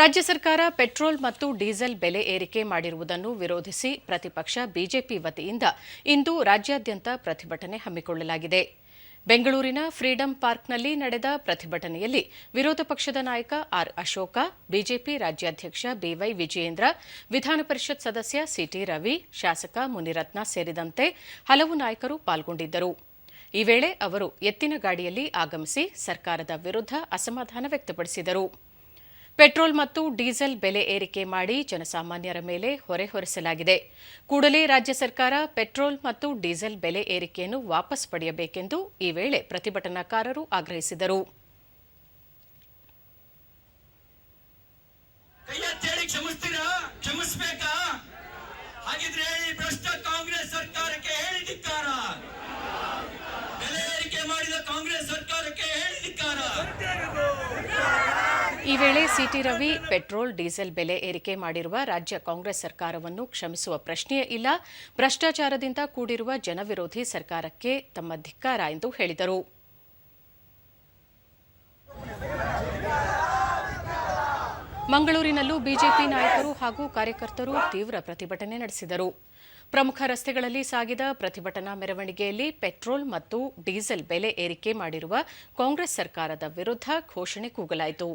ರಾಜ್ಯ ಸರ್ಕಾರ ಪೆಟ್ರೋಲ್ ಮತ್ತು ಡೀಸೆಲ್ ಬೆಲೆ ಏರಿಕೆ ಮಾಡಿರುವುದನ್ನು ವಿರೋಧಿಸಿ ಪ್ರತಿಪಕ್ಷ ಬಿಜೆಪಿ ವತಿಯಿಂದ ಇಂದು ರಾಜ್ಯಾದ್ಯಂತ ಪ್ರತಿಭಟನೆ ಹಮ್ಮಿಕೊಳ್ಳಲಾಗಿದೆ. ಬೆಂಗಳೂರಿನ ಫ್ರೀಡಂ ಪಾರ್ಕ್ನಲ್ಲಿ ನಡೆದ ಪ್ರತಿಭಟನೆಯಲ್ಲಿ ವಿರೋಧ ಪಕ್ಷದ ನಾಯಕ ಆರ್ ಅಶೋಕ, ಬಿಜೆಪಿ ರಾಜ್ಯಾಧ್ಯಕ್ಷ ಬಿವೈ ವಿಜಯೇಂದ್ರ, ವಿಧಾನ ಪರಿಷತ್ ಸದಸ್ಯ ಸಿಟಿ ರವಿ, ಶಾಸಕ ಮುನಿರತ್ನ ಸೇರಿದಂತೆ ಹಲವು ನಾಯಕರು ಪಾಲ್ಗೊಂಡಿದ್ದರು. ಈ ವೇಳೆ ಅವರು ಎತ್ತಿನ ಗಾಡಿಯಲ್ಲಿ ಆಗಮಿಸಿ ಸರ್ಕಾರದ ವಿರುದ್ಧ ಅಸಮಾಧಾನ ವ್ಯಕ್ತಪಡಿಸಿದರು. ಪೆಟ್ರೋಲ್ ಮತ್ತು ಡೀಸೆಲ್ ಬೆಲೆ ಏರಿಕೆ ಮಾಡಿ ಜನಸಾಮಾನ್ಯರ ಮೇಲೆ ಹೊರೆ ಹೊರಿಸಲಾಗಿದೆ. ಕೂಡಲೇ ರಾಜ್ಯ ಸರ್ಕಾರ ಪೆಟ್ರೋಲ್ ಮತ್ತು ಡೀಸೆಲ್ ಬೆಲೆ ಏರಿಕೆಯನ್ನು ವಾಪಸ್ ಪಡೆಯಬೇಕೆಂದು ಈ ವೇಳೆ ಪ್ರತಿಭಟನಾಕಾರರು ಆಗ್ರಹಿಸಿದರು. ಕಾಂಗ್ರೆಸ್ ಸರ್ಕಾರಕ್ಕೆ ಹೇಳಿ ಧಿಕ್ಕಾರ ಬೆಲೆ ಏರಿಕೆ ಮಾಡಿದ ಕಾಂಗ್ರೆಸ್ ಸರ್ಕಾರಕ್ಕೆ ಹೇಳಿ ಧಿಕ್ಕಾರ ಈ ವೇಳೆ ಸಿಟಿ ರವಿ, ಪೆಟ್ರೋಲ್, ಡೀಸೆಲ್ ಬೆಲೆ ಏರಿಕೆ ಮಾಡಿರುವ ರಾಜ್ಯ ಕಾಂಗ್ರೆಸ್ ಸರ್ಕಾರವನ್ನು ಕ್ಷಮಿಸುವ ಪ್ರಶ್ನೆಯೇ ಇಲ್ಲ. ಭ್ರಷ್ಟಾಚಾರದಿಂದ ಕೂಡಿರುವ ಜನವಿರೋಧಿ ಸರ್ಕಾರಕ್ಕೆ ತಮ್ಮ ಧಿಕ್ಕಾರ ಎಂದು ಹೇಳಿದರು. ಮಂಗಳೂರಿನಲ್ಲೂ ಬಿಜೆಪಿ ನಾಯಕರು ಹಾಗೂ ಕಾರ್ಯಕರ್ತರು ತೀವ್ರ ಪ್ರತಿಭಟನೆ ನಡೆಸಿದರು. ಪ್ರಮುಖ ರಸ್ತೆಗಳಲ್ಲಿ ಸಾಗಿದ ಪ್ರತಿಭಟನಾ ಮೆರವಣಿಗೆಯಲ್ಲಿ ಪೆಟ್ರೋಲ್ ಮತ್ತು ಡೀಸೆಲ್ ಬೆಲೆ ಏರಿಕೆ ಮಾಡಿರುವ ಕಾಂಗ್ರೆಸ್ ಸರ್ಕಾರದ ವಿರುದ್ಧ ಘೋಷಣೆ ಕೂಗಲಾಯಿತು.